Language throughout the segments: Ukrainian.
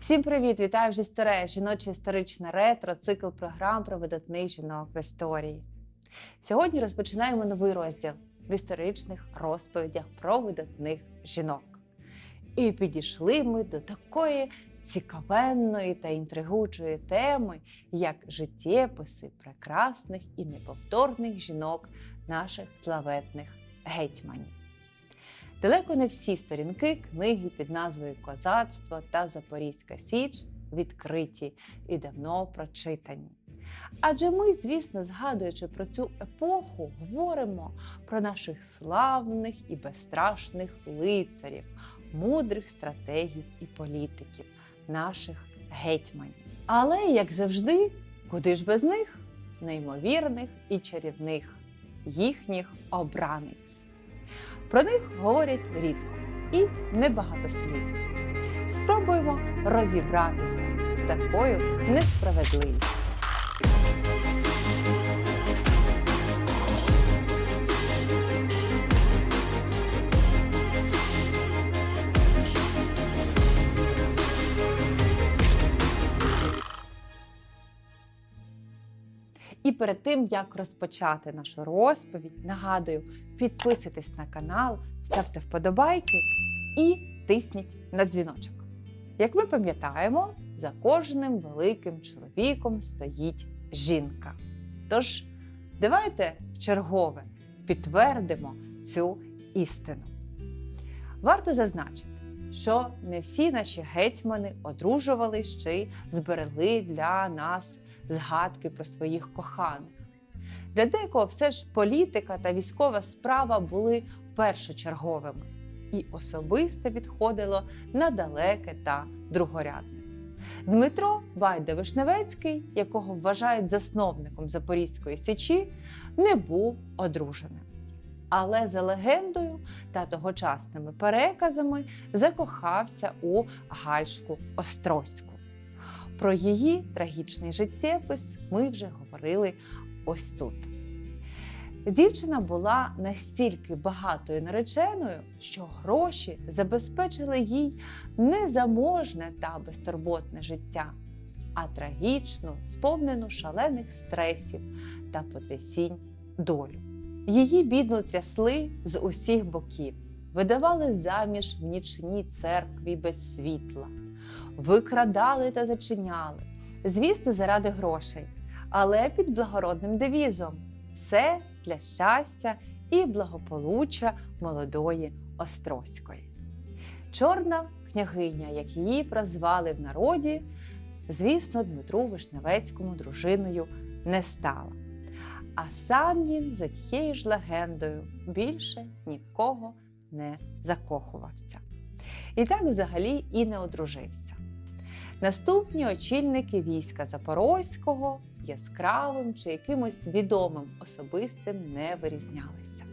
Всім привіт! Вітаю вже старе жіноче історичне ретро, цикл програм про видатних жінок в історії. Сьогодні розпочинаємо новий розділ в історичних розповідях про видатних жінок. І підійшли ми до такої цікавенної та інтригуючої теми, як життєписи прекрасних і неповторних жінок наших славетних гетьманів. Далеко не всі сторінки книги під назвою Козацтво та Запорізька Січ відкриті і давно прочитані. Адже ми, звісно, згадуючи про цю епоху, говоримо про наших славних і безстрашних лицарів, мудрих стратегів і політиків, наших гетьманів. Але, як завжди, куди ж без них? Неймовірних і чарівних, їхніх обраниць. Про них говорять рідко і небагатослівно. Спробуємо розібратися з такою несправедливістю. І перед тим як розпочати нашу розповідь, нагадую, підписуйтесь на канал, ставте вподобайки і тисніть на дзвіночок. Як ми пам'ятаємо, за кожним великим чоловіком стоїть жінка. Тож, давайте вчергове підтвердимо цю істину. Варто зазначити, що не всі наші гетьмани одружували й зберегли для нас згадки про своїх коханих. Для декого все ж політика та військова справа були першочерговими і особисто відходило на далеке та другорядне. Дмитро Байда Вишневецький, якого вважають засновником Запорізької січі, не був одруженим. Але за легендою та тогочасними переказами закохався у Гальшку Острозьку. Про її трагічний життєпис ми вже говорили ось тут. Дівчина була настільки багатою нареченою, що гроші забезпечили їй не заможне та безтурботне життя, а трагічну, сповнену шалених стресів та потрясінь долю. Її бідну трясли з усіх боків, видавали заміж в нічній церкві без світла, викрадали та зачиняли, звісно, заради грошей, але під благородним девізом все для щастя і благополуччя молодої Острозької. Чорна княгиня, як її прозвали в народі, звісно, Дмитру Вишневецькому дружиною не стала. А сам він за тією ж легендою більше нікого не закохувався. І так взагалі і не одружився. Наступні очільники війська Запорозького яскравим чи якимось відомим особистим не вирізнялися.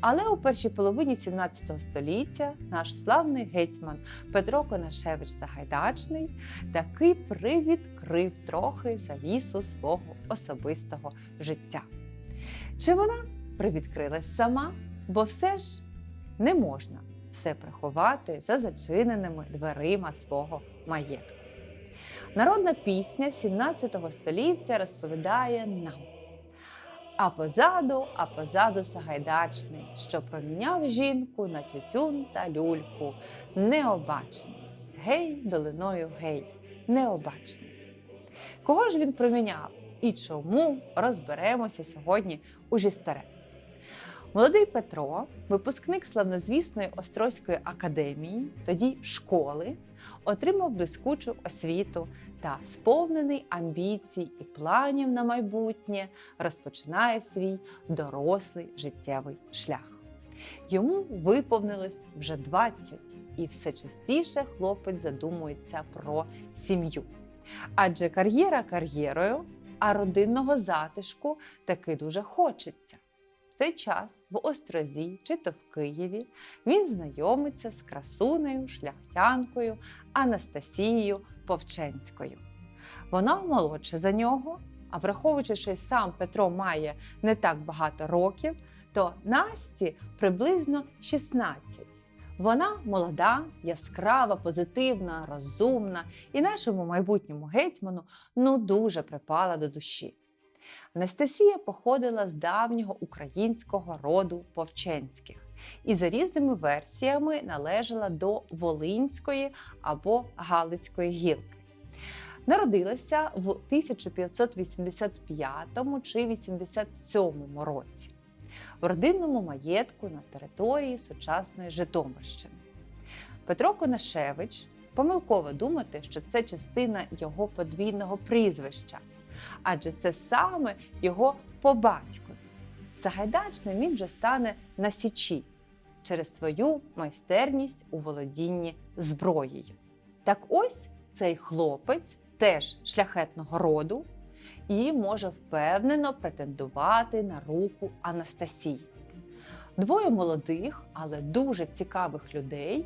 Але у першій половині 17 століття наш славний гетьман Петро Конашевич Сагайдачний таки привідкрив трохи завісу свого особистого життя. Чи вона привідкрилась сама? Бо все ж не можна все приховати за зачиненими дверима свого маєтку. Народна пісня 17 століття розповідає нам. А позаду, а позаду Сагайдачний, що проміняв жінку на тютюн та люльку, необачний. Гей, долиною гей, необачний. Кого ж він проміняв і чому розберемося сьогодні у Жістаре. Молодий Петро, випускник славнозвісної Острозької академії, тоді школи, отримав блискучу освіту та, сповнений амбіцій і планів на майбутнє, розпочинає свій дорослий життєвий шлях. Йому виповнилось вже 20, і все частіше хлопець задумується про сім'ю. Адже кар'єра кар'єрою, а родинного затишку таки дуже хочеться. Цей час в Острозі чи то в Києві він знайомиться з красунею, шляхтянкою Анастасією Повченською. Вона молодша за нього, а враховуючи, що й сам Петро має не так багато років, то Насті приблизно 16. Вона молода, яскрава, позитивна, розумна і нашому майбутньому гетьману ну дуже припала до душі. Анастасія походила з давнього українського роду Повченських і за різними версіями належала до Волинської або Галицької гілки. Народилася в 1585 чи 87 році в родинному маєтку на території сучасної Житомирщини. Петро Конашевич помилково думати, що це частина його подвійного прізвища, адже це саме його по батькові. Сагайдачним він вже стане на січі через свою майстерність у володінні зброєю. Так ось цей хлопець теж шляхетного роду і може впевнено претендувати на руку Анастасії. Двоє молодих, але дуже цікавих людей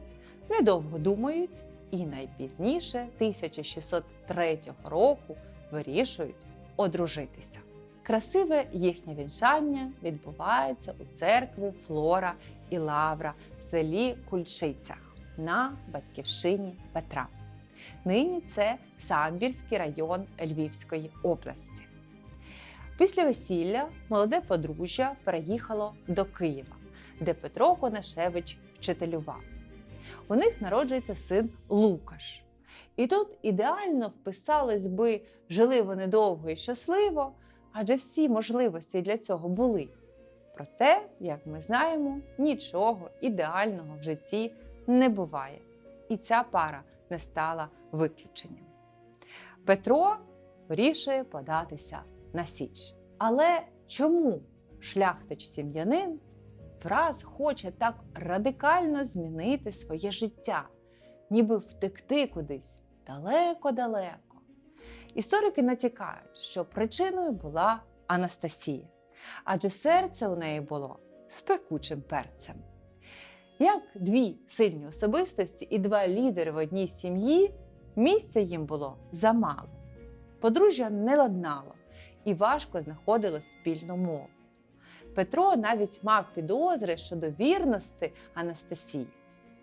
недовго думають і найпізніше 1603 року вирішують одружитися. Красиве їхнє вінчання відбувається у церкві Флора і Лавра в селі Кульчицях на батьківщині Петра. Нині це Самбірський район Львівської області. Після весілля молоде подружжя переїхало до Києва, де Петро Конашевич вчителював. У них народжується син Лукаш. І тут ідеально вписались би жили вони довго і щасливо, адже всі можливості для цього були. Проте, як ми знаємо, нічого ідеального в житті не буває. І ця пара не стала виключенням. Петро вирішує податися на Січ. Але чому шляхтич-сім'янин враз хоче так радикально змінити своє життя, ніби втекти кудись далеко-далеко? Історики натякають, що причиною була Анастасія, адже серце у неї було з пекучим перцем. Як дві сильні особистості і два лідери в одній сім'ї, місця їм було замало. Подружжя не ладнало і важко знаходило спільну мову. Петро навіть мав підозри щодо вірності Анастасії.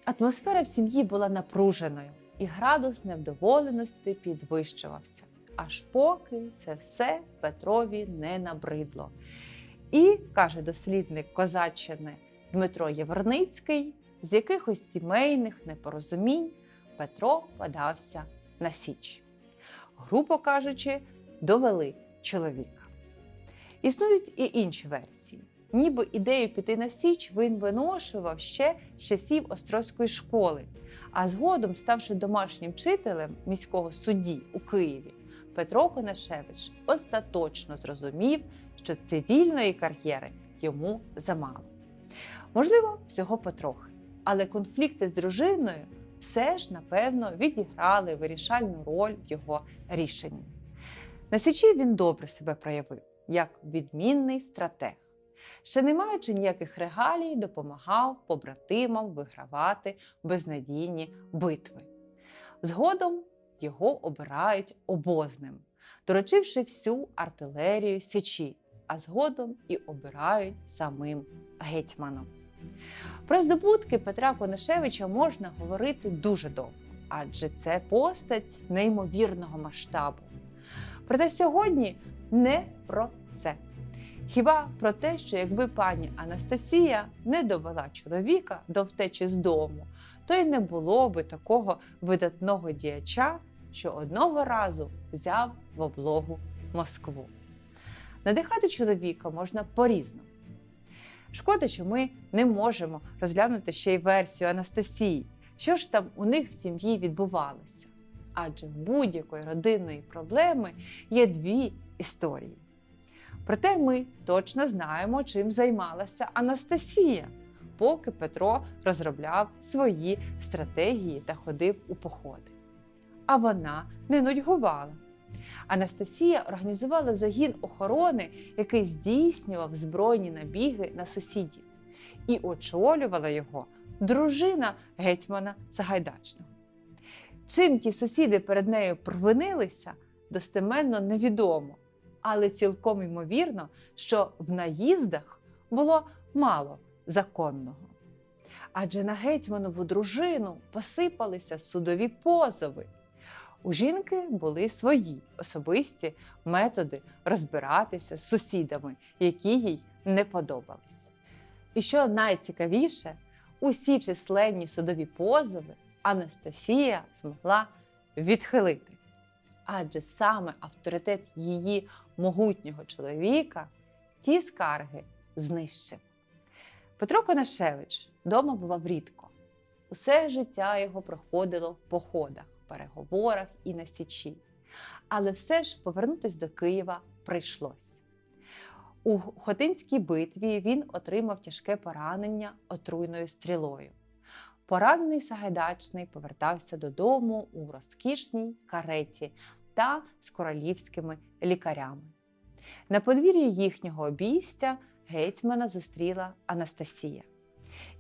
Атмосфера в сім'ї була напруженою, і градус невдоволеності підвищувався, аж поки це все Петрові не набридло. І, каже дослідник Козаччини Дмитро Єворницький, з якихось сімейних непорозумінь Петро подався на Січ. Грубо кажучи, довели чоловіка. Існують і інші версії. Ніби ідею піти на Січ він виношував ще з часів Острозької школи, а згодом, ставши домашнім вчителем міського судді у Києві, Петро Конашевич остаточно зрозумів, що цивільної кар'єри йому замало. Можливо, всього потрохи, але конфлікти з дружиною все ж, напевно, відіграли вирішальну роль в його рішенні. На Січі він добре себе проявив як відмінний стратег. Ще не маючи ніяких регалій, допомагав побратимам вигравати безнадійні битви. Згодом його обирають обозним, доручивши всю артилерію Січі, а згодом і обирають самим гетьманом. Про здобутки Петра Конашевича можна говорити дуже довго, адже це постать неймовірного масштабу. Проте сьогодні не про це. Хіба про те, що якби пані Анастасія не довела чоловіка до втечі з дому, то й не було би такого видатного діяча, що одного разу взяв в облогу Москву. Надихати чоловіка можна по-різному. Шкода, що ми не можемо розглянути ще й версію Анастасії, що ж там у них в сім'ї відбувалося. Адже в будь-якої родинної проблеми є дві історії. Проте ми точно знаємо, чим займалася Анастасія, поки Петро розробляв свої стратегії та ходив у походи. А вона не нудьгувала. Анастасія організувала загін охорони, який здійснював збройні набіги на сусідів, і очолювала його дружина гетьмана Сагайдачного. Чим ті сусіди перед нею провинилися, достеменно невідомо, але цілком ймовірно, що в наїздах було мало законного. адже на гетьманову дружину посипалися судові позови. У жінки були свої особисті методи розбиратися з сусідами, які їй не подобались. І що найцікавіше, усі численні судові позови Анастасія змогла відхилити. Адже саме авторитет її могутнього чоловіка ті скарги знищив. Петро Конашевич вдома бував рідко. Усе життя його проходило в походах, переговорах і на січі. Але все ж повернутися до Києва прийшлось. У Хотинській битві він отримав тяжке поранення отруйною стрілою. Поранений Сагайдачний повертався додому у розкішній кареті та з королівськими лікарями. На подвір'ї їхнього обійстя гетьмана зустріла Анастасія.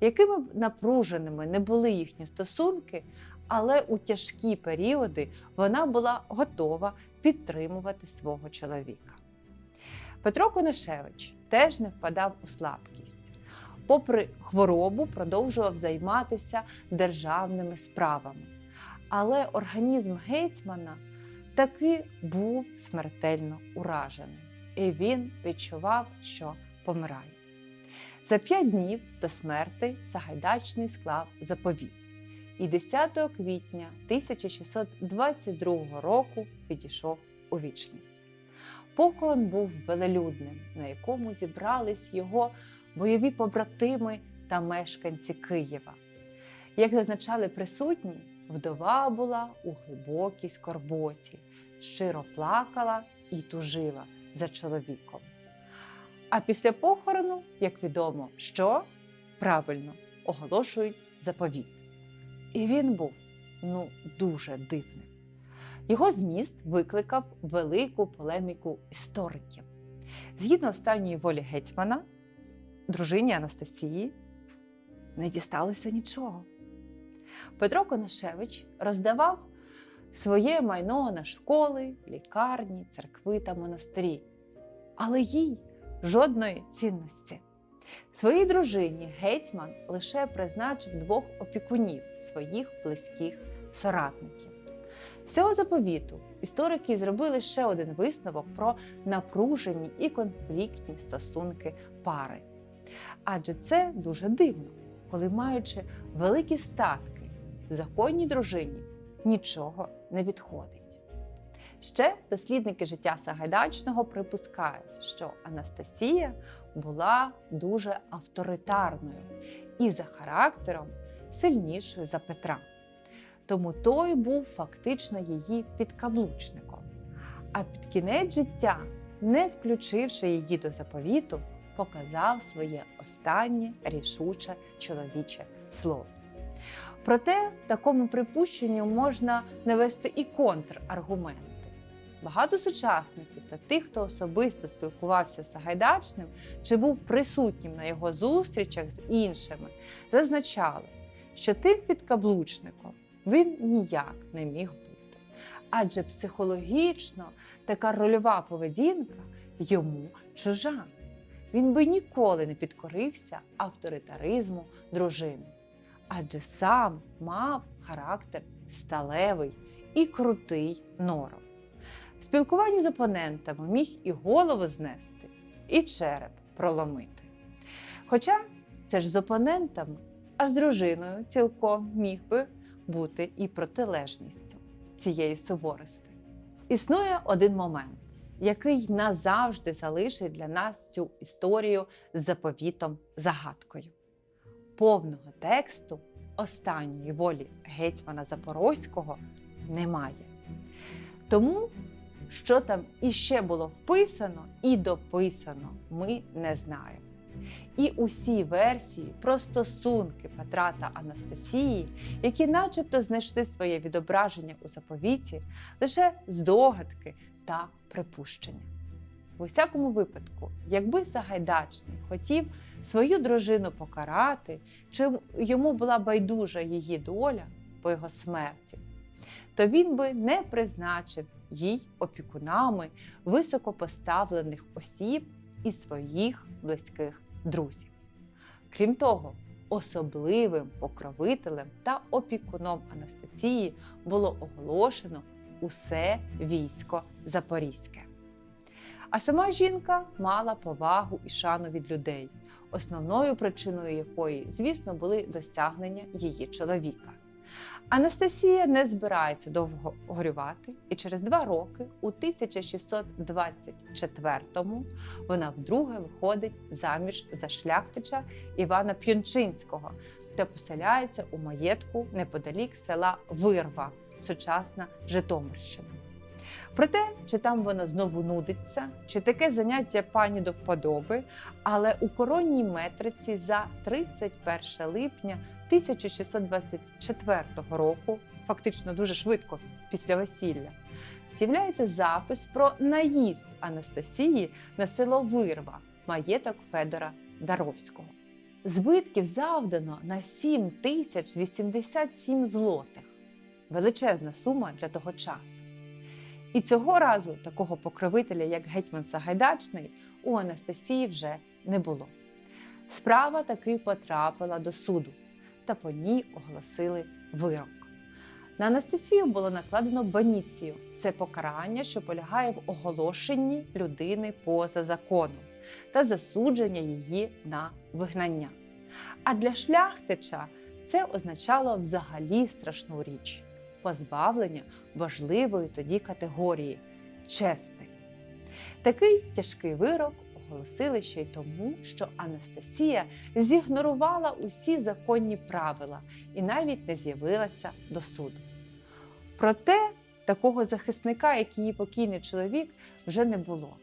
Якими б напруженими не були їхні стосунки, але у тяжкі періоди вона була готова підтримувати свого чоловіка. Петро Конашевич теж не впадав у слабкість. Попри хворобу, продовжував займатися державними справами. Але організм гетьмана таки був смертельно уражений, і він відчував, що помирає. За п'ять днів до смерти Сагайдачний склав заповіт і 10 квітня 1622 року відійшов у вічність. Похорон був велелюдним, на якому зібрались його бойові побратими та мешканці Києва. Як зазначали присутні, вдова була у глибокій скорботі, щиро плакала і тужила за чоловіком. А після похорону, як відомо, що правильно оголошують заповіт. І він був ну дуже дивним. Його зміст викликав велику полеміку істориків. Згідно останньої волі гетьмана, дружині Анастасії не дісталося нічого. Петро Конашевич роздавав своє майно на школи, лікарні, церкви та монастирі, але їй жодної цінності. Своїй дружині гетьман лише призначив двох опікунів своїх близьких соратників. З цього заповіту історики зробили ще один висновок про напружені і конфліктні стосунки пари. Адже це дуже дивно, коли, маючи великі статки, законній дружині нічого не відходить. Ще дослідники життя Сагайдачного припускають, що Анастасія була дуже авторитарною і за характером сильнішою за Петра. Тому той був фактично її підкаблучником. А під кінець життя, не включивши її до заповіту, показав своє останнє рішуче чоловіче слово. Проте такому припущенню можна навести і контраргументи. Багато сучасників та тих, хто особисто спілкувався з Сагайдачним чи був присутнім на його зустрічах з іншими, зазначали, що тим підкаблучником він ніяк не міг бути. Адже психологічно така рольова поведінка йому чужа. Він би ніколи не підкорився авторитаризму дружини, адже сам мав характер сталевий і крутий норов. В спілкуванні з опонентами міг і голову знести, і череп проломити. Хоча це ж з опонентами, а з дружиною цілком міг би бути і протилежністю цієї суворости. Існує один момент, який назавжди залишить для нас цю історію з заповітом загадкою. Повного тексту останньої волі гетьмана Запорозького немає. Тому, що там іще було вписано і дописано, ми не знаємо. І усі версії про стосунки Петра та Анастасії, які начебто знайшли своє відображення у заповіті, лише здогадки та припущення. В усякому випадку, якби Сагайдачний хотів свою дружину покарати, чи йому була байдужа її доля по його смерті, то він би не призначив їй опікунами високопоставлених осіб і своїх близьких друзів. Крім того, особливим покровителем та опікуном Анастасії було оголошено усе військо Запорізьке. А сама жінка мала повагу і шану від людей, основною причиною якої, звісно, були досягнення її чоловіка. Анастасія не збирається довго горювати, і через два роки, у 1624-му, вона вдруге виходить заміж за шляхтича Івана П'юнчинського та поселяється у маєтку неподалік села Вирва, сучасна Житомирщина. Проте, чи там вона знову нудиться, чи таке заняття пані до вподоби, але у коронній метриці за 31 липня 1624 року, фактично дуже швидко після весілля, з'являється запис про наїзд Анастасії на село Вирва, маєток Федора Даровського. Збитків завдано на 7 тисяч 87 злотих. Величезна сума для того часу. І цього разу такого покровителя, як гетьман Сагайдачний, у Анастасії вже не було. Справа таки потрапила до суду, та по ній оголосили вирок. На Анастасію було накладено баніцію. Це покарання, що полягає в оголошенні людини поза законом та засудження її на вигнання. А для шляхтича це означало взагалі страшну річ позбавлення важливої тоді категорії чести. Такий тяжкий вирок оголосили ще й тому, що Анастасія зігнорувала усі законні правила і навіть не з'явилася до суду. Проте такого захисника, як її покійний чоловік, вже не було,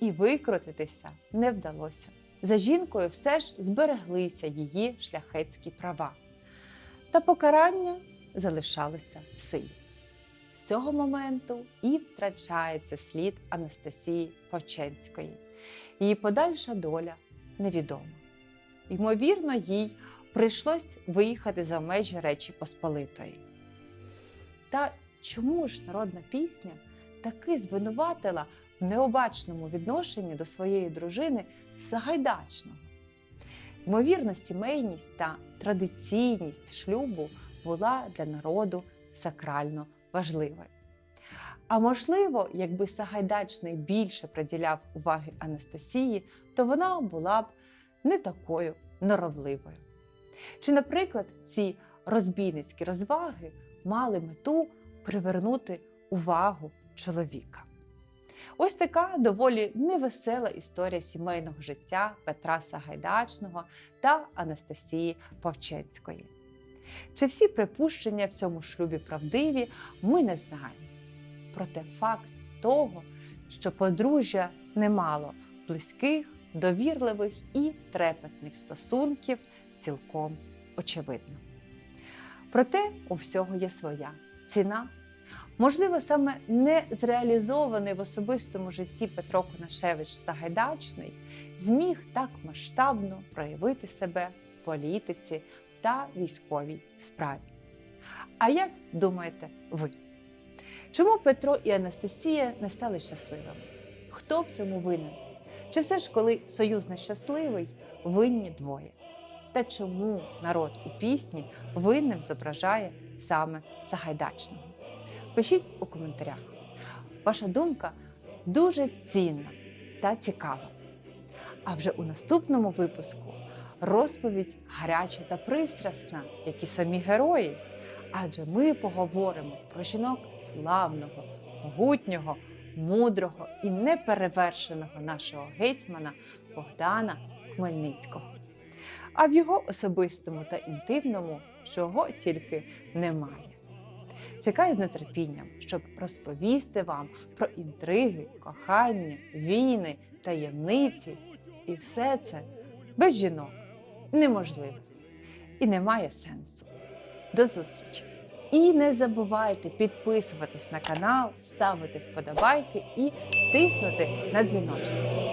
і викрутитися не вдалося. За жінкою все ж збереглися її шляхетські права. Та покарання залишалися в силі. З цього моменту і втрачається слід Анастасії Повченської. Її подальша доля невідома. Ймовірно, їй прийшлось виїхати за межі Речі Посполитої. Та чому ж народна пісня таки звинуватила в необачному відношенні до своєї дружини Сагайдачного? Ймовірно, сімейність та традиційність шлюбу була для народу сакрально важливою. А можливо, якби Сагайдачний більше приділяв уваги Анастасії, то вона була б не такою норовливою. Чи, наприклад, ці розбійницькі розваги мали мету привернути увагу чоловіка? Ось така доволі невесела історія сімейного життя Петра Сагайдачного та Анастасії Повчецької. Чи всі припущення в цьому шлюбі правдиві, ми не знаємо. Проте факт того, що подружжя не мало близьких, довірливих і трепетних стосунків, цілком очевидно. Проте у всього є своя ціна. Можливо, саме не зреалізований в особистому житті Петро Конашевич Сагайдачний зміг так масштабно проявити себе в політиці та військовій справі. А як думаєте ви? Чому Петро і Анастасія не стали щасливими? Хто в цьому винен? Чи все ж, коли союз нещасливий, винні двоє? Та чому народ у пісні винним зображає саме Сагайдачного? Пишіть у коментарях. Ваша думка дуже цінна та цікава. А вже у наступному випуску розповідь гаряча та пристрасна, як і самі герої. Адже ми поговоримо про жінок славного, могутнього, мудрого і неперевершеного нашого гетьмана Богдана Хмельницького. А в його особистому та інтимному чого тільки немає. Чекаю з нетерпінням, щоб розповісти вам про інтриги, кохання, війни, таємниці і все це без жінок неможливо і немає сенсу. До зустрічі! І не забувайте підписуватись на канал, ставити вподобайки і тиснути на дзвіночок.